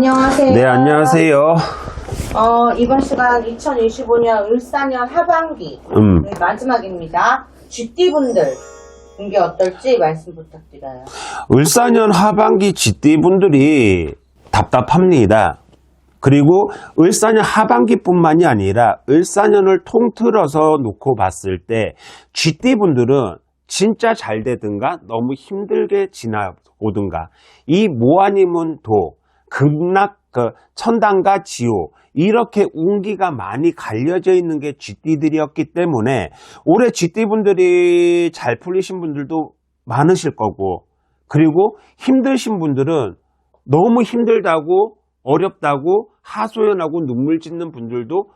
안녕하세요. 네, 안녕하세요. 어, 이번 시간 2025년 을사년 하반기 음, 네, 마지막입니다. GT분들 이게 어떨지 말씀 부탁드려요. 울산현 하반기 GD분들이 답답합니다. 그리고 울산현 하반기뿐만이 아니라 울산현을 통틀어서 놓고 봤을 때 GD분들은 진짜 잘 되든가 너무 힘들게 지나오든가 이 모아님은 도 극락 그 천당과 지호 이렇게 운기가 많이 갈려져 있는 게 GD들이었기 때문에 올해 GD분들이 잘 풀리신 분들도 많으실 거고 그리고 힘드신 분들은 너무 힘들다고 어렵다고 하소연하고 눈물 짓는 분들도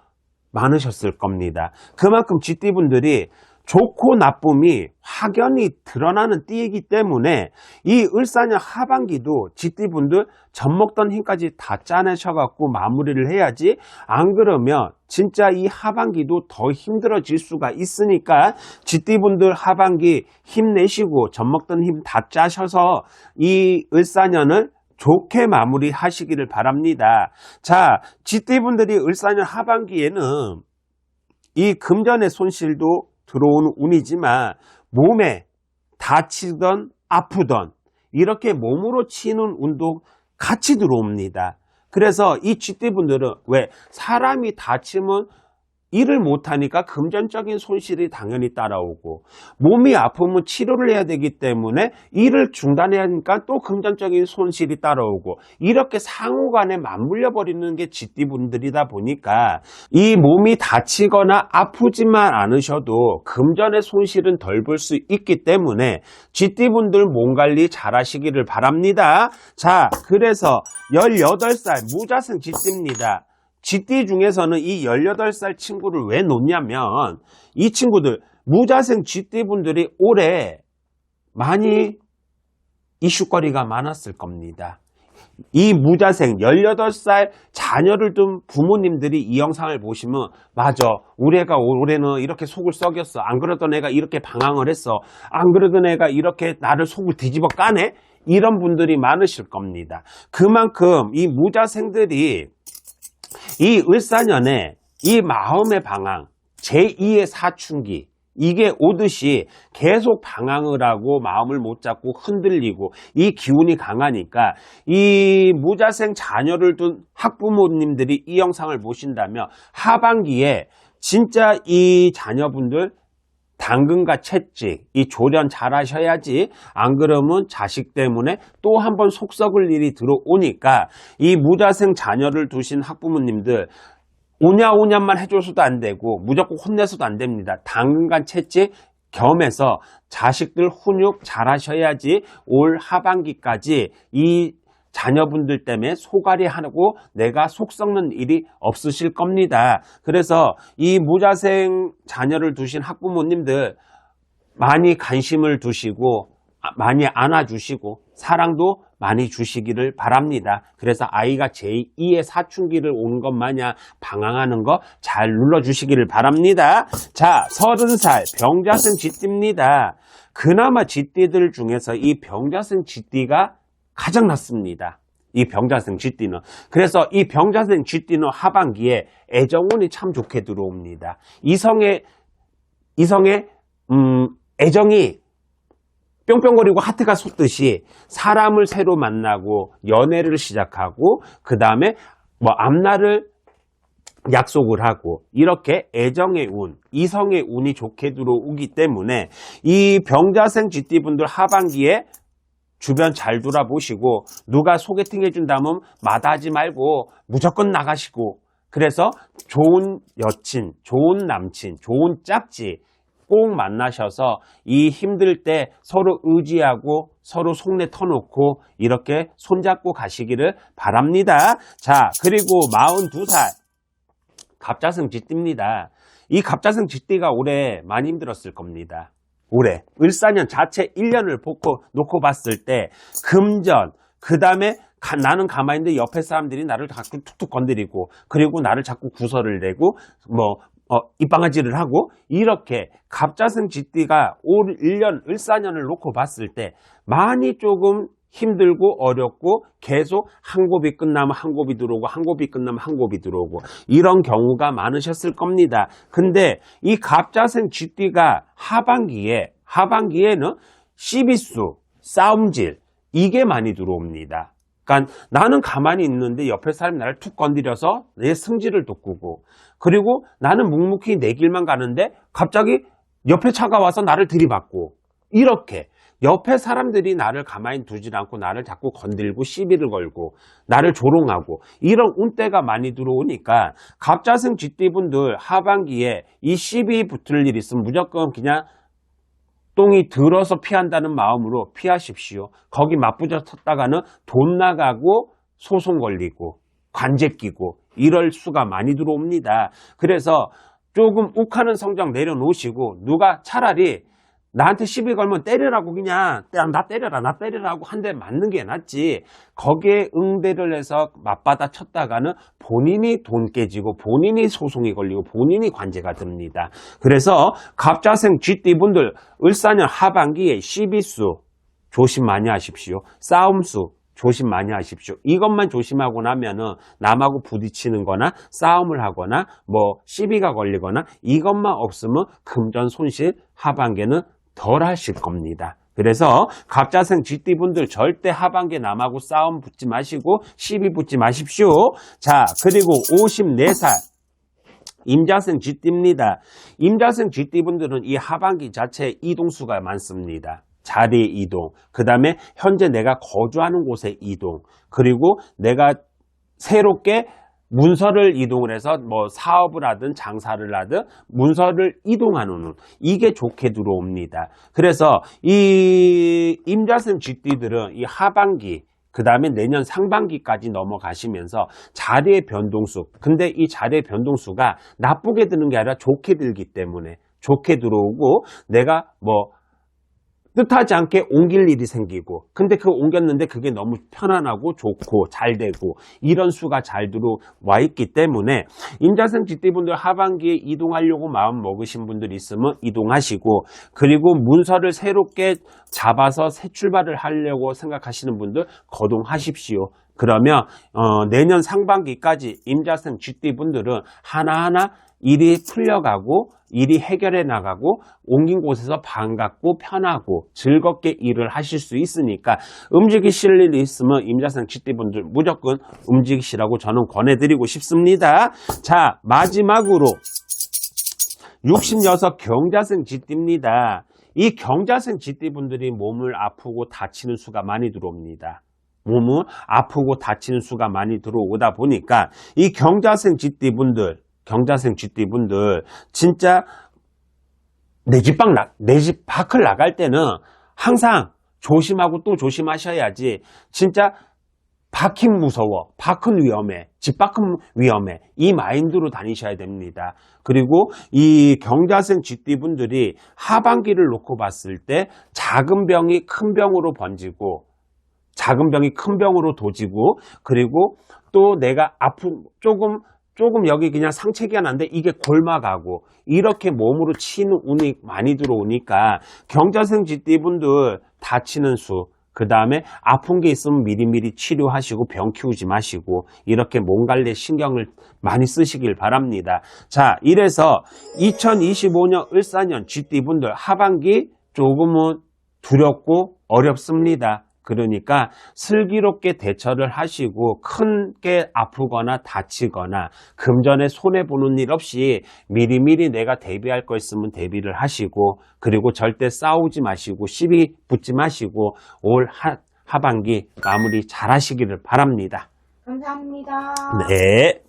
많으셨을 겁니다. 그만큼 GD분들이 좋고 나쁨이 확연히 드러나는 띠이기 때문에 이 을사년 하반기도 GD분들 젖먹던 힘까지 다 짜내셔갖고 마무리를 해야지 안 그러면 진짜 이 하반기도 더 힘들어질 수가 있으니까 GD분들 하반기 힘내시고 젖먹던 힘 다 짜셔서 이 을사년을 좋게 마무리 하시기를 바랍니다. 자, GD분들이 을사년 하반기에는 이 금전의 손실도 들어오는 운이지만 몸에 다치던 아프던 이렇게 몸으로 치는 운도 같이 들어옵니다. 그래서 이 GD분들은 왜 사람이 다치면 일을 못하니까 금전적인 손실이 당연히 따라오고 몸이 아프면 치료를 해야 되기 때문에 일을 중단해야 하니까 또 금전적인 손실이 따라오고 이렇게 상호간에 맞물려 버리는 게 GD분들이다 보니까 이 몸이 다치거나 아프지만 않으셔도 금전의 손실은 덜 볼 수 있기 때문에 GD분들 몸 관리 잘 하시기를 바랍니다. 자, 그래서 18살 무자생 GD입니다. GD 중에서는 이 18살 친구를 왜 놓냐면 이 친구들 무자생 GD 분들이 올해 많이 이슈거리가 많았을 겁니다. 이 무자생 18살 자녀를 둔 부모님들이 이 영상을 보시면 맞아 우리 애가 올해는 이렇게 속을 썩였어 안 그러던 애가 이렇게 방황을 했어 안 그러던 애가 이렇게 나를 속을 뒤집어 까네 이런 분들이 많으실 겁니다. 그만큼 이 무자생들이 이 을사년에 이 마음의 방황, 제2의 사춘기, 이게 오듯이 계속 방황을 하고 마음을 못 잡고 흔들리고 이 기운이 강하니까 이 무자생 자녀를 둔 학부모님들이 이 영상을 보신다면 하반기에 진짜 이 자녀분들 당근과 채찍, 이 조련 잘 하셔야지, 안 그러면 자식 때문에 또 한 번 속 썩을 일이 들어오니까, 이 무자생 자녀를 두신 학부모님들, 오냐 오냐만 해줘서도 안 되고, 무조건 혼내서도 안 됩니다. 당근과 채찍 겸해서 자식들 훈육 잘 하셔야지, 올 하반기까지 이 자녀분들 때문에 소갈이 하고 내가 속 썩는 일이 없으실 겁니다. 그래서 이 무자생 자녀를 두신 학부모님들 많이 관심을 두시고 아, 많이 안아주시고 사랑도 많이 주시기를 바랍니다. 그래서 아이가 제2의 사춘기를 오는 것 마냥 방황하는 거 잘 눌러주시기를 바랍니다. 자, 서른 살 병자생 쥐띠입니다. 그나마 쥐띠들 중에서 이 병자생 쥐띠가 가장 낫습니다. 이 병자생 쥐띠는. 그래서 이 병자생 쥐띠는 하반기에 애정운이 참 좋게 들어옵니다. 이성의, 이성의, 음, 애정이 뿅뿅거리고 하트가 솟듯이 사람을 새로 만나고 연애를 시작하고 그 다음에 뭐 앞날을 약속을 하고 이렇게 애정의 운, 이성의 운이 좋게 들어오기 때문에 이 병자생 GT분들 하반기에 주변 잘 돌아보시고 누가 소개팅 해준다면 마다하지 말고 무조건 나가시고 그래서 좋은 여친, 좋은 남친, 좋은 짝지 꼭 만나셔서 이 힘들 때 서로 의지하고 서로 속내 터놓고 이렇게 손잡고 가시기를 바랍니다. 자, 그리고 42살 갑자승 쥐띠입니다. 이 갑자승 쥐띠가 올해 많이 힘들었을 겁니다. 올해 을사년 자체 1년을 놓고, 놓고 봤을 때 금전 그 다음에 나는 가만히 있는데 옆에 사람들이 나를 자꾸 툭툭 건드리고 그리고 나를 자꾸 구설을 내고 뭐 어, 입방아지를 하고 이렇게 갑자승 쥐띠가 올 1년 을사년을 놓고 봤을 때 많이 조금 힘들고 어렵고 계속 한 곱이 끝나면 한 곱이 들어오고 한 곱이 끝나면 한 곱이 들어오고 이런 경우가 많으셨을 겁니다. 근데 이 갑자생 쥐띠가 하반기에 하반기에는 시비수, 싸움질 이게 많이 들어옵니다. 그러니까 나는 가만히 있는데 옆에 사람이 나를 툭 건드려서 내 승질을 돋구고 그리고 나는 묵묵히 내 길만 가는데 갑자기 옆에 차가 와서 나를 들이받고 이렇게 옆에 사람들이 나를 가만히 두질 않고 나를 자꾸 건들고 시비를 걸고 나를 조롱하고 이런 운때가 많이 들어오니까 갑자생 쥐띠분들 하반기에 이 시비 붙을 일 있으면 무조건 그냥 똥이 들어서 피한다는 마음으로 피하십시오. 거기 맞부딪혔다가는 돈 나가고 소송 걸리고 관제 끼고 이럴 수가 많이 들어옵니다. 그래서 조금 욱하는 성적 내려놓으시고 누가 차라리 나한테 시비 걸면 때리라고 그냥. 야, 나 때려라 나 때리라고 한 대 맞는 게 낫지. 거기에 응대를 해서 맞받아 쳤다가는 본인이 돈 깨지고 본인이 소송이 걸리고 본인이 관제가 됩니다. 그래서 갑자생 쥐띠분들 을사년 하반기에 시비수 조심 많이 하십시오. 싸움수 조심 많이 하십시오. 이것만 조심하고 나면은 남하고 부딪히는 거나 싸움을 하거나 뭐 시비가 걸리거나 이것만 없으면 금전 손실 하반기에는 덜 하실 겁니다. 그래서 갑자생 쥐띠분들 절대 하반기에 남하고 싸움 붙지 마시고 시비 붙지 마십시오. 자, 그리고 54살 임자생 쥐띠입니다. 임자생 쥐띠분들은 이 하반기 자체에 이동수가 많습니다. 자리 이동, 그 다음에 현재 내가 거주하는 곳의 이동, 그리고 내가 새롭게 문서를 이동을 해서 뭐 사업을 하든 장사를 하든 문서를 이동하는 운, 이게 좋게 들어옵니다. 그래서 이 임자생 쥐띠들은 이 하반기 그 다음에 내년 상반기까지 넘어가시면서 자리의 변동수. 근데 이 자리의 변동수가 나쁘게 드는 게 아니라 좋게 들기 때문에 좋게 들어오고 내가 뭐 뜻하지 않게 옮길 일이 생기고 근데 그 옮겼는데 그게 너무 편안하고 좋고 잘 되고 이런 수가 잘 들어와 있기 때문에 임자생 쥐띠분들 하반기에 이동하려고 마음 먹으신 분들 있으면 이동하시고 그리고 문서를 새롭게 잡아서 새 출발을 하려고 생각하시는 분들 거동하십시오. 그러면 어, 내년 상반기까지 임자생 쥐띠분들은 하나하나 일이 풀려가고 일이 해결해 나가고 옮긴 곳에서 반갑고 편하고 즐겁게 일을 하실 수 있으니까 움직이실 일이 있으면 임자생 쥐띠분들 무조건 움직이시라고 저는 권해드리고 싶습니다. 자 마지막으로 66 경자생 쥐띠입니다. 이 경자생 쥐띠분들이 몸을 아프고 다치는 수가 많이 들어옵니다. 몸은 아프고 다치는 수가 많이 들어오다 보니까 이 경자생 쥐띠분들 경자생 쥐띠 분들 진짜 내 집 밖 나, 내 집 밖을 나갈 때는 항상 조심하고 또 조심하셔야지. 진짜 밖은 무서워, 밖은 위험해, 집 밖은 위험해. 이 마인드로 다니셔야 됩니다. 그리고 이 경자생 쥐띠분들이 하반기를 놓고 봤을 때 작은 병이 큰 병으로 번지고 작은 병이 큰 병으로 도지고 그리고 또 내가 아픈 조금 조금 여기 그냥 상체기가 난데 이게 골마가고 이렇게 몸으로 치는 운이 많이 들어오니까 경자생 쥐띠분들 다치는 수, 그 다음에 아픈 게 있으면 미리미리 치료하시고 병 키우지 마시고 이렇게 몸 관리에 신경을 많이 쓰시길 바랍니다. 자, 이래서 2025년 을사년 쥐띠분들 하반기 조금은 두렵고 어렵습니다. 그러니까 슬기롭게 대처를 하시고 큰게 아프거나 다치거나 금전에 손해보는 일 없이 미리미리 내가 대비할 거 있으면 대비를 하시고 그리고 절대 싸우지 마시고 시비 붙지 마시고 올 하, 하반기 마무리 잘 하시기를 바랍니다. 감사합니다. 네.